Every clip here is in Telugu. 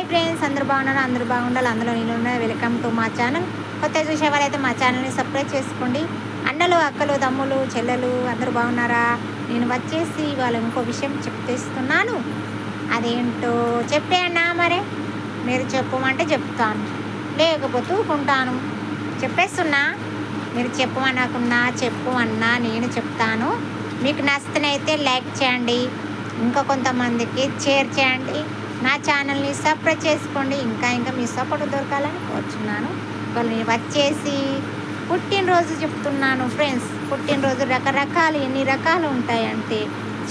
హాయ్ ఫ్రెండ్స్ అందరూ బాగున్నారు? అందరూ బాగుండాలి అందులో నేను ఉన్నా. వెల్కమ్ టు మా ఛానల్ కొత్త చూసే వాళ్ళైతే మా ఛానల్ని సబ్స్క్రైబ్ చేసుకోండి. అన్నలు అక్కలు తమ్ములు చెల్లెలు అందరూ బాగున్నారా? నేను వచ్చేసి వాళ్ళ ఇంకో విషయం చెప్తేస్తున్నాను అదేంటో చెప్పే అన్నా మరే? మీరు చెప్పమంటే చెప్తాను. లేకపోతే ఉంటాను చెప్పేస్తున్నా. మీరు చెప్పమనకున్నా చెప్పు అన్నా నేను చెప్తాను. మీకు నచ్చితేనైతే లైక్ చేయండి. ఇంకా కొంతమందికి షేర్ చేయండి. నా ఛానల్ని సపోర్ట్ చేసుకోండి. ఇంకా ఇంకా మీ సపోర్ట్ దొరకాలని కోరుచున్నాను. వాళ్ళు వచ్చేసి పుట్టినరోజు చెప్తున్నాను ఫ్రెండ్స్ పుట్టినరోజు రకరకాలు ఎన్ని రకాలు ఉంటాయంటే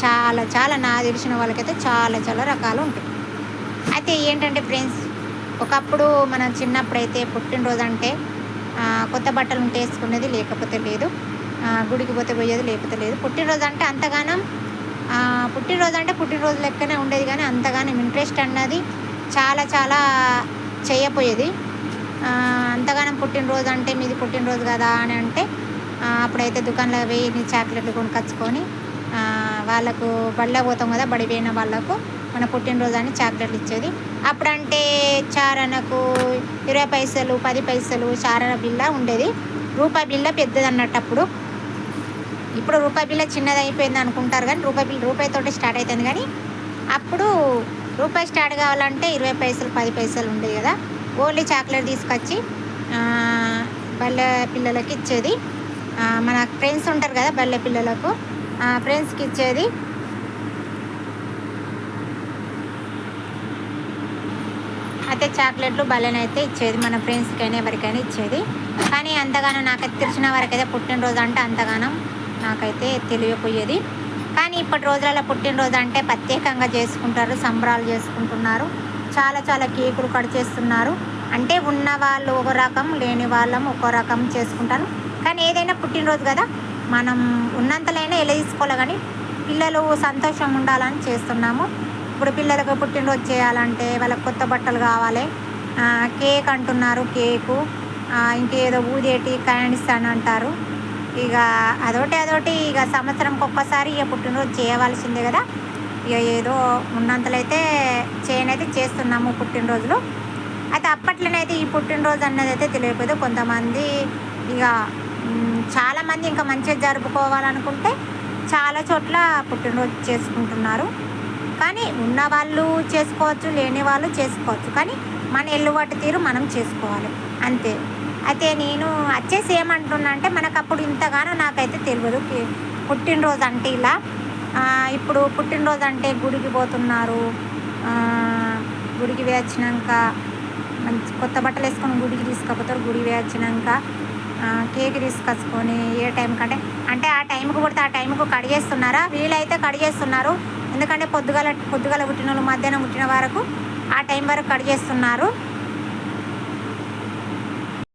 చాలా చాలా నా తెలిసిన వాళ్ళకైతే చాలా చాలా రకాలు ఉంటాయి. అయితే ఏంటంటే ఫ్రెండ్స్ ఒకప్పుడు మనం చిన్నప్పుడు అయితే పుట్టినరోజు అంటే కొత్త బట్టలు ఉంటే వేసుకునేది లేకపోతే లేదు. గుడికి పోతే పోయేది లేకపోతే లేదు. పుట్టినరోజు అంటే అంతగానం పుట్టినరోజు అంటే పుట్టినరోజు లెక్కనే ఉండేది కానీ అంతగానం ఇంట్రెస్ట్ అన్నది చాలా చాలా చేయపోయేది. అంతగానం పుట్టినరోజు అంటే మీది పుట్టినరోజు కదా అని అంటే అప్పుడైతే దుకాణంలో వేయి చాక్లెట్లు కొనుకొచ్చుకొని వాళ్ళకు బళ్ళ పోతాం కదా బడి పోయిన వాళ్ళకు మన పుట్టినరోజు అని చాక్లెట్లు ఇచ్చేది. అప్పుడంటే చారణకు ఇరవై పైసలు పది పైసలు చారణ బిల్ల ఉండేది. రూపాయి బిల్ల పెద్దది అన్నట్టు అప్పుడు. ఇప్పుడు రూపాయి బిల్ల చిన్నది అయిపోయింది అనుకుంటారు కానీ రూపాయి బిల్ రూపాయితోటే స్టార్ట్ అవుతుంది కానీ అప్పుడు రూపాయి స్టార్ట్ కావాలంటే ఇరవై పైసలు పది పైసలు ఉండేవి కదా. ఓన్లీ చాక్లెట్ తీసుకొచ్చి ఆ, బల్లె పిల్లలకి ఇచ్చేది. మన ఫ్రెండ్స్ ఉంటారు కదా బల్లె పిల్లలకు ఫ్రెండ్స్కి ఇచ్చేది. అయితే చాక్లెట్లు బలనైతే ఇచ్చేది మన ఫ్రెండ్స్కైనా ఎవరికైనా ఇచ్చేది. కానీ అంతగానో నాకు తెలిసిన వరకైతే పుట్టినరోజు అంటే అంతగానం నాకైతే తెలియపోయేది. కానీ ఇప్పటి రోజులలో పుట్టినరోజు అంటే ప్రత్యేకంగా చేసుకుంటారు సంబరాలు చేసుకుంటున్నారు చాలా చాలా కేకులు కట్ చేస్తున్నారు. అంటే ఉన్న వాళ్ళు ఒక రకం లేని వాళ్ళం ఒక రకం చేసుకుంటారు. కానీ ఏదైనా పుట్టినరోజు కదా మనం ఉన్నంతలైనా ఎలా తీసుకోవాలి కానీ పిల్లలు సంతోషం ఉండాలని చేస్తున్నాము. ఇప్పుడు పిల్లలకు పుట్టినరోజు చేయాలంటే వాళ్ళకి కొత్త బట్టలు కావాలి. కేక్ అంటున్నారు కేకు. ఇంకేదో ఊదేటి క్యాండిస్ అని అంటారు. ఇక అదొకటి అదొకటి ఇక సంవత్సరంకి ఒక్కసారి ఇక పుట్టినరోజు చేయవలసిందే కదా. ఇక ఏదో ఉన్నంతలైతే చేయనైతే చేస్తున్నాము పుట్టినరోజులు. అయితే అప్పట్లోనైతే ఈ పుట్టినరోజు అన్నది అయితే తెలియకపోతే కొంతమంది ఇక చాలామంది ఇంకా మంచిగా జరుపుకోవాలనుకుంటే చాలా చోట్ల పుట్టినరోజు చేసుకుంటున్నారు. కానీ ఉన్నవాళ్ళు చేసుకోవచ్చు లేని వాళ్ళు చేసుకోవచ్చు. కానీ మన ఎల్లుబాటు తీరు మనం చేసుకోవాలి. అంతే. అయితే నేను వచ్చేసి ఏమంటున్నా అంటే మనకు అప్పుడు ఇంతగానో నాకైతే తెలియదు పుట్టినరోజు అంటే ఇలా ఇప్పుడు పుట్టినరోజు అంటే గుడికి పోతున్నారు. గుడికి వేయించినాక మంచి కొత్త బట్టలు వేసుకొని గుడికి తీసుకుపోతారు. గుడి వేయించినాక కేక్ తీసుకొచ్చుకొని ఏ టైం కంటే అంటే ఆ టైంకి కొడితే ఆ టైంకు కడిగేస్తున్నారా? వీలైతే కడిగేస్తున్నారు. ఎందుకంటే పొద్దుగల పొద్దుగల పుట్టిన వాళ్ళు మధ్యాహ్నం పుట్టిన వరకు ఆ టైం వరకు కడిగేస్తున్నారు.